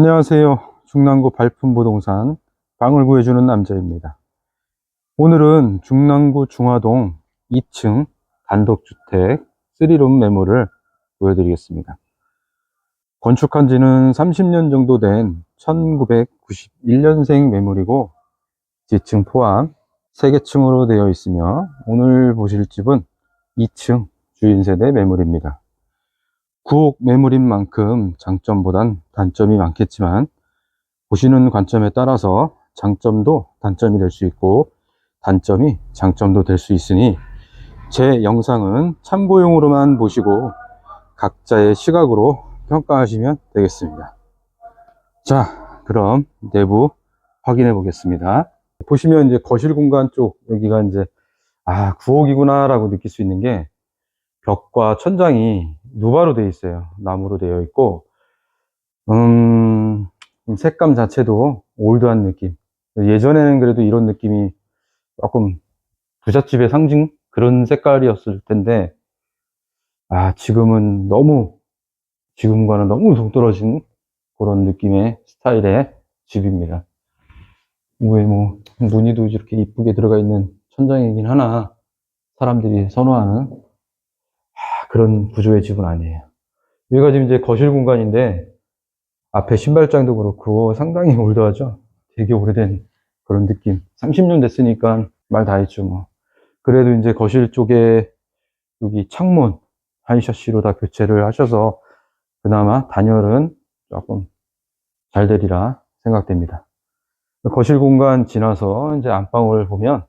안녕하세요. 중랑구 발품 부동산 방을 구해주는 남자입니다. 오늘은 중랑구 중화동 2층 단독주택 3룸 매물을 보여드리겠습니다. 건축한 지는 30년 정도 된 1991년생 매물이고 지층 포함 3개층으로 되어 있으며 오늘 보실 집은 2층 주인세대 매물입니다. 9억 매물인 만큼 장점보단 단점이 많겠지만 보시는 관점에 따라서 장점도 단점이 될 수 있고 단점이 장점도 될 수 있으니 제 영상은 참고용으로만 보시고 각자의 시각으로 평가하시면 되겠습니다. 자, 그럼 내부 확인해 보겠습니다. 보시면 이제 거실 공간 쪽 여기가 이제 아 9억이구나 라고 느낄 수 있는 게 벽과 천장이 누바로 되어 있어요. 나무로 되어 있고, 음, 색감 자체도 올드한 느낌. 예전에는 그래도 이런 느낌이 조금 부잣집의 상징? 그런 색깔이었을 텐데, 아, 지금은 너무, 지금과는 너무 동떨어진 그런 느낌의 스타일의 집입니다. 왜 뭐, 무늬도 이렇게 이쁘게 들어가 있는 천장이긴 하나, 사람들이 선호하는 그런 구조의 집은 아니에요. 여기가 지금 이제 거실 공간인데, 앞에 신발장도 그렇고 상당히 올드하죠? 되게 오래된 그런 느낌. 30년 됐으니까 말 다 했죠, 뭐. 그래도 이제 거실 쪽에 여기 창문, 하이셔시로 다 교체를 하셔서 그나마 단열은 조금 잘 되리라 생각됩니다. 거실 공간 지나서 이제 안방을 보면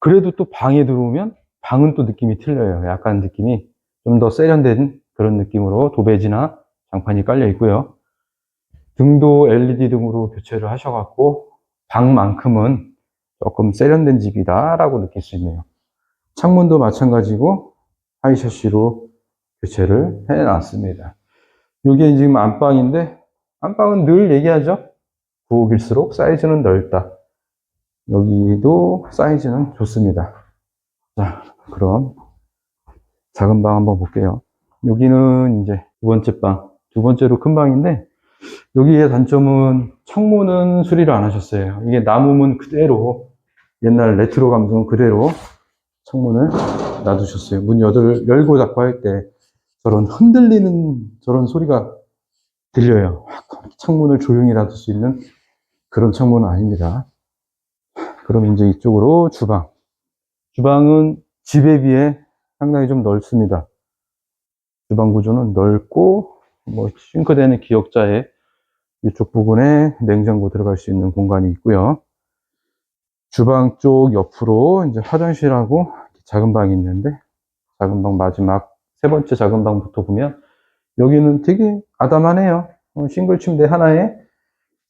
그래도 또 방에 들어오면 방은 또 느낌이 틀려요. 약간 느낌이 좀 더 세련된 그런 느낌으로 도배지나 장판이 깔려 있고요. 등도 LED 등으로 교체를 하셔갖고 방만큼은 조금 세련된 집이다 라고 느낄 수 있네요. 창문도 마찬가지고 하이셔시로 교체를 해놨습니다. 이게 지금 안방인데 안방은 늘 얘기하죠. 부엌일수록 사이즈는 넓다. 여기도 사이즈는 좋습니다. 자, 그럼 작은 방 한번 볼게요. 여기는 이제 두 번째 방, 두 번째로 큰 방인데 여기의 단점은 창문은 수리를 안 하셨어요. 이게 나무문 그대로 옛날 레트로 감성 그대로 창문을 놔두셨어요. 문 여덟 열고 닫고 할 때 저런 흔들리는 저런 소리가 들려요. 창문을 조용히 닫을 수 있는 그런 창문은 아닙니다. 그럼 이제 이쪽으로 주방. 주방은 집에 비해 상당히 좀 넓습니다. 주방 구조는 넓고, 뭐, 싱크대는 기역자에 이쪽 부분에 냉장고 들어갈 수 있는 공간이 있고요. 주방 쪽 옆으로 이제 화장실하고 작은 방이 있는데, 작은 방 마지막 세 번째 작은 방부터 보면, 여기는 되게 아담하네요. 어, 싱글 침대 하나에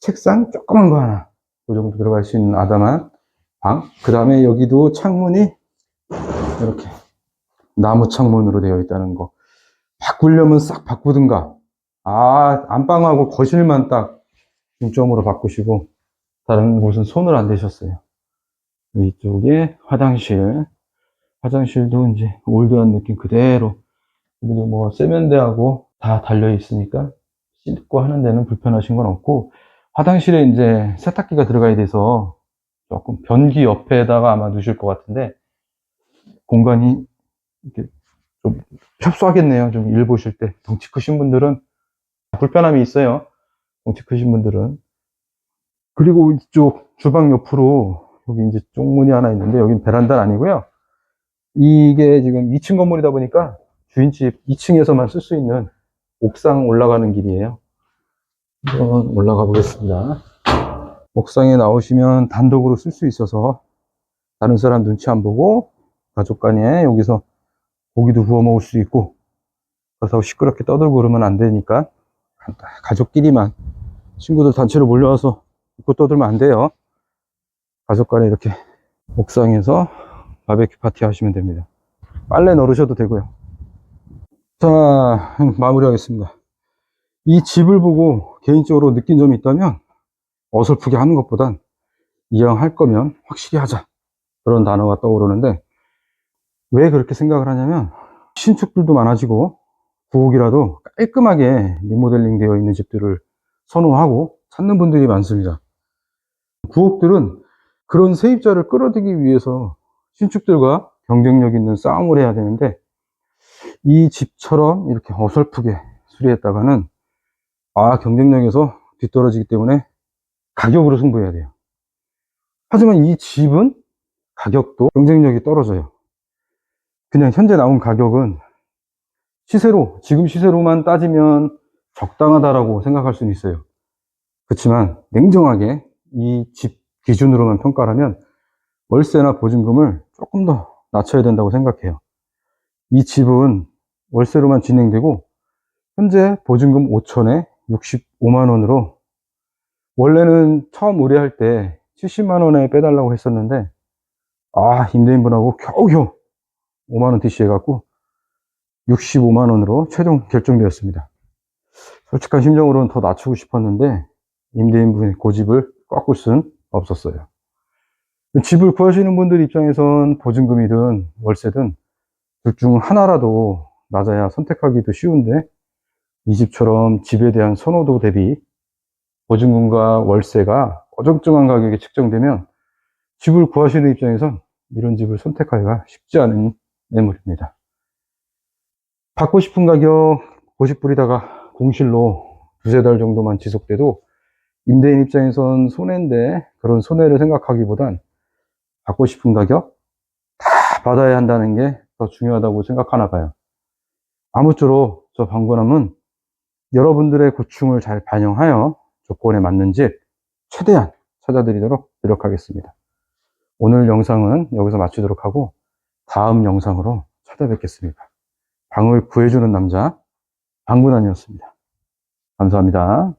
책상 조그만 거 하나. 그 정도 들어갈 수 있는 아담한 방. 그 다음에 여기도 창문이 이렇게 나무 창문으로 되어 있다는 거. 바꾸려면 싹 바꾸든가. 아, 안방하고 거실만 딱 중점으로 바꾸시고, 다른 곳은 손을 안 대셨어요. 이쪽에 화장실. 화장실도 이제 올드한 느낌 그대로. 그리고 뭐 세면대하고 다 달려 있으니까 씻고 하는 데는 불편하신 건 없고, 화장실에 이제 세탁기가 들어가야 돼서 조금 변기 옆에다가 아마 두실 것 같은데, 공간이 이렇게 좀 협소하겠네요. 좀 일 보실 때. 덩치 크신 분들은 불편함이 있어요. 덩치 크신 분들은. 그리고 이쪽 주방 옆으로 여기 이제 쪽문이 하나 있는데 여긴 베란다는 아니고요. 이게 지금 2층 건물이다 보니까 주인집 2층에서만 쓸 수 있는 옥상 올라가는 길이에요. 한번 올라가 보겠습니다. 옥상에 나오시면 단독으로 쓸 수 있어서 다른 사람 눈치 안 보고 가족 간에 여기서 고기도 구워 먹을 수 있고 그렇다고 시끄럽게 떠들고 그러면 안 되니까 가족끼리만 친구들 단체로 몰려와서 웃고 떠들면 안 돼요. 가족 간에 이렇게 옥상에서 바베큐 파티 하시면 됩니다. 빨래 널으셔도 되고요. 자 마무리 하겠습니다. 이 집을 보고 개인적으로 느낀 점이 있다면 어설프게 하는 것보단 이왕 할 거면 확실히 하자. 그런 단어가 떠오르는데 왜 그렇게 생각을 하냐면 신축들도 많아지고 부엌이라도 깔끔하게 리모델링 되어 있는 집들을 선호하고 찾는 분들이 많습니다. 구옥들은 그런 세입자를 끌어들이기 위해서 신축들과 경쟁력 있는 싸움을 해야 되는데 이 집처럼 이렇게 어설프게 수리했다가는 아 경쟁력에서 뒤떨어지기 때문에 가격으로 승부해야 돼요. 하지만 이 집은 가격도 경쟁력이 떨어져요. 그냥 현재 나온 가격은 시세로, 지금 시세로만 따지면 적당하다라고 생각할 수는 있어요. 그렇지만 냉정하게 이 집 기준으로만 평가를 하면 월세나 보증금을 조금 더 낮춰야 된다고 생각해요. 이 집은 월세로만 진행되고 현재 보증금 5천에 65만 원으로 원래는 처음 의뢰할 때 70만 원에 빼달라고 했었는데 아 임대인분하고 겨우겨우 5만 원 DC해 갖고 65만 원으로 최종 결정되었습니다. 솔직한 심정으로는 더 낮추고 싶었는데 임대인분의 고집을 꺾을 순 없었어요. 집을 구하시는 분들 입장에선 보증금이든 월세든 둘 중 하나라도 낮아야 선택하기도 쉬운데 이 집처럼 집에 대한 선호도 대비 보증금과 월세가 어정쩡한 가격에 책정되면 집을 구하시는 입장에선 이런 집을 선택하기가 쉽지 않은 매물입니다. 받고 싶은 가격 고집 부리다가 공실로 두세 달 정도만 지속돼도 임대인 입장에선 손해인데 그런 손해를 생각하기보단 받고 싶은 가격 다 받아야 한다는 게 더 중요하다고 생각하나 봐요. 아무쪼록 저 방문함은 여러분들의 고충을 잘 반영하여 조건에 맞는 집 최대한 찾아드리도록 노력하겠습니다. 오늘 영상은 여기서 마치도록 하고 다음 영상으로 찾아뵙겠습니다. 방을 구해주는 남자 방문환이었습니다. 감사합니다.